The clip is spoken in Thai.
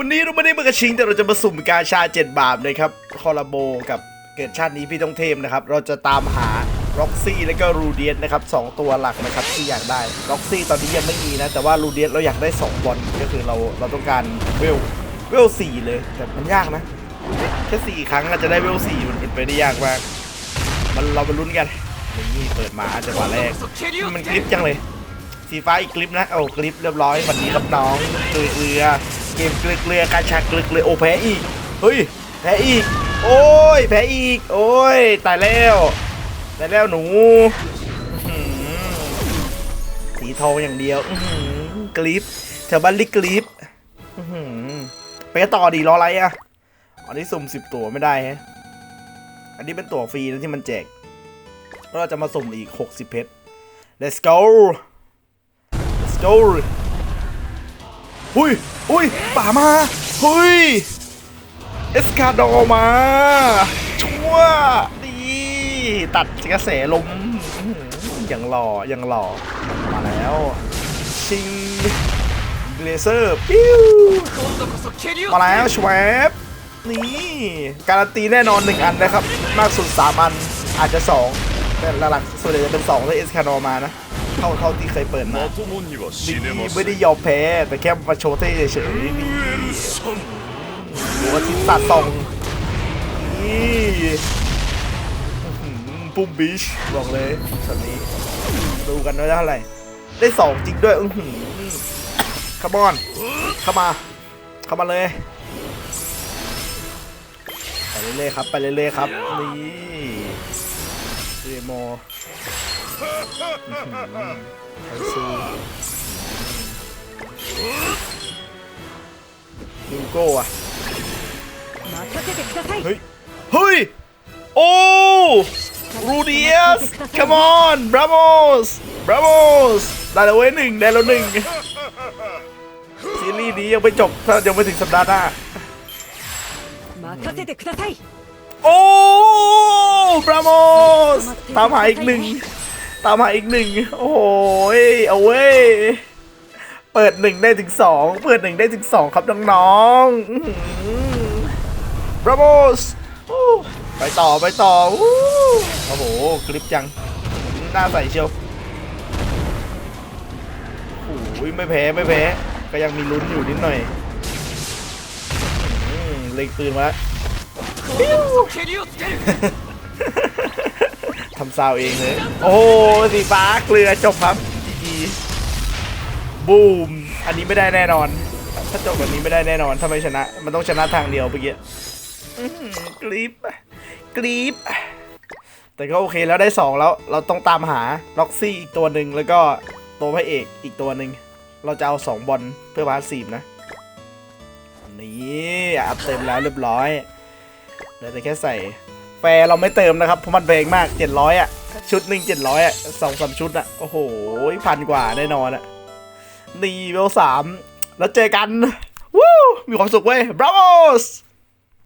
วันนี้เราไม่ได้มากระชิงแต่เราจะมาสุ่มกาชาเจ็ดบาปนะครับคอลาโบกับเกิดชาตินี้พี่ต้องเทมนะครับ เราจะตามหาร็อกซี่และก็รูเดียนนะครับสองตัวหลักนะครับที่อยากได้ร็อกซี่ตอนนี้ยังไม่มีนะ แต่ว่ารูเดียนเราอยากได้สองบอลก็คือเราเราต้องการเวลเวลสี่เลยแต่มันยากนะแค่สี่ครั้งอาจจะได้เวลสี่มันเป็นไปได้ยากมากมันเราไปลุ้นกันนี่เปิดมาจังหวะแรกมันคลิปจังเลย สีฟ้าอีกคลิปนะเอาคลิปเรียบร้อยวันนี้กับน้องเกลือ เกมเกลือเกลือกาชาเกลือเกลือโอ้แพ้อีกเฮ้ยแพ้อีก โอ้ยแพ้อีก โอ้ยตายแล้วตายแล้วหนูสีทองอย่างเดียวกลิปแถวบ้านลิกกลิปไปต่อดีรออะไรอะอันนี้สุ่มสิบตัวไม่ได้ฮะอันนี้เป็นตั๋วฟรีนะที่มันแจกเราจะมาสุ่มอีก 60 เพชร let's go let's go หุยหุยป่ามาหุยเอสคาดอมา ชั่วดีตัดกระแสลมอย่างหล่ออย่างหล่อมาแล้วชิงเลเซอร์ปิ้วมาแล้วชวบนี่การันตีแน่นอนหนึ่งอันนะครับ มากสุดสามอันอาจจะสองแต่หลักๆส่วนใหญ่จะเป็นสองถ้าเอสคานอมานะ เท่าเท่าที่เคยเปิดมาดีไม่ได้ยอมแพ้แต่แค่มาโชว์เท่เฉยๆหัวทิศตัดตรงนี่ปุ้มบิชบอกเลยช็อตนี้ดูกันว่าได้เท่าไหร่ได้สองจริงด้วยอื้อหือขบอนเข้ามา เข้ามาเลยไปเรื่อยๆครับ ไปเรื่อยๆครับ นี่เรโม I see. งโก้อะเฮ้ย เฮ้ย โอ้รูดิเอส come on bramos bramos ได้แล้วเว้ยหนึ่งได้แล้วหนึ่งซีรีส์นี้ยังไม่จบ ถ้ายังไม่ถึงสัปดาห์หน้าโอ้ bramos ตามหาอีกหนึ่ง ตามหาอีกหนึ่งโอ้โหยเอาเว้ยเปิดหนึ่งได้ถึงสองเปิดหนึ่งได้ถึงสองครับน้องๆบราโมสไปต่อไปต่ออู้โอ้โหคลิปจังหน้าใสเชียวโอ้ยไม่แพ้ไม่แพ้ก็ยังมีลุ้นอยู่นิดหน่อยอืมเล็งปืนมาแล้ว ทำซาวเองเลย โอ้โหสีฟ้าเกลือจบครับจีบูม อันนี้ไม่ได้แน่นอน ถ้าจบแบบนี้ไม่ได้แน่นอนถ้าไม่ชนะ มันต้องชนะทางเดียวเมื่อกี้กรี๊บกรี๊บแต่ก็โอเคแล้วได้สองแล้ว เราต้องตามหาล็อกซี่อีกตัวหนึ่งแล้วก็ตัวพระเอกอีกตัวหนึ่ง เราจะเอาสองบอลเพื่อพาสีบนะ นี่อัพเต็มแล้วเรียบร้อยเหลือแต่แค่ใส่ แฟร์เราไม่เติมนะครับ เพราะมันแพงมาก700อะ ชุดหนึ่งเจ็ดร้อยอะสองสามชุดอะ โอ้โหพันกว่าแน่นอนอะดีเวลสามแล้วเจอกัน วู้มีความสุขเว้ยบราโวส